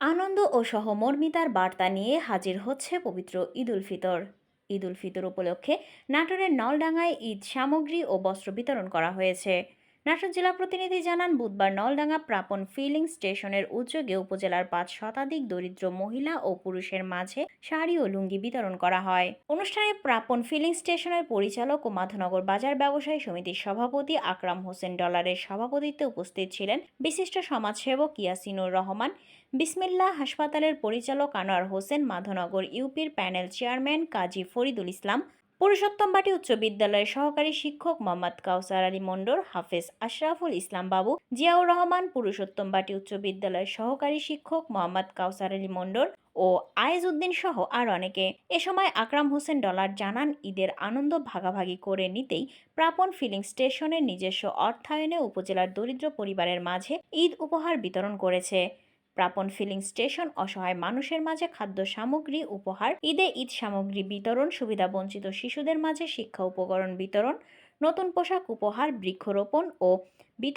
আনন্দ ও সহমর্মিতার বার্তা নিয়ে হাজির হচ্ছে পবিত্র ঈদুল ফিতর। ঈদুল ফিতর উপলক্ষে নাটোরের নলডাঙ্গায় ঈদ সামগ্রী ও বস্ত্র বিতরণ করা হয়েছে। নাটোর জেলা প্রতিনিধি জানান, বুধবার নলডাঙ্গা প্রাপন ফিলিং স্টেশনের উদ্যোগে উপজেলার পাঁচ শতাধিক দরিদ্র মহিলা ও পুরুষের মাঝে শাড়ি ও লুঙ্গি বিতরণ করা হয়। অনুষ্ঠানে প্রাপন ফিলিং স্টেশনের পরিচালক ও মাধনগর বাজার ব্যবসায়ী সমিতির সভাপতি আকরাম হোসেন ডলারের সভাপতিত্বে উপস্থিত ছিলেন বিশিষ্ট সমাজসেবক ইয়াসিনুর রহমান বিসমিল্লাহ হাসপাতালের পরিচালক আনোয়ার হোসেন, মাধনগর ইউপির প্যানেল চেয়ারম্যান কাজী ফরিদুল ইসলাম পুরুষোত্তমবাটি উচ্চ বিদ্যালয়ের সহকারী শিক্ষক মোহাম্মদ কাউসার আলী মন্ডল হাফেজ আশরাফুল ইসলাম বাবু, জিয়াউর রহমান পুরুষোত্তমবাটি উচ্চ বিদ্যালয়ের সহকারী শিক্ষক মোহাম্মদ কাউসার আলী মন্ডল ও আয়েজ উদ্দিন সহ আর অনেকে। এ সময় আকরাম হোসেন ডলার জানান, ঈদের আনন্দ ভাগাভাগি করে নিতেই প্রাপন ফিলিং স্টেশনের নিজস্ব অর্থায়নে উপজেলার দরিদ্র পরিবারের মাঝে ঈদ উপহার বিতরণ করেছে। প্রাপন ফিলিং স্টেশন, অসহায় মানুষের মাঝে খাদ্য সামগ্রী উপহার, ঈদে ঈদ সামগ্রী বিতরণ, সুবিধা বঞ্চিত শিশুদের মাঝে শিক্ষা উপকরণ বিতরণ, নতুন পোশাক উপহার, বৃক্ষরোপণ ও বিতরণ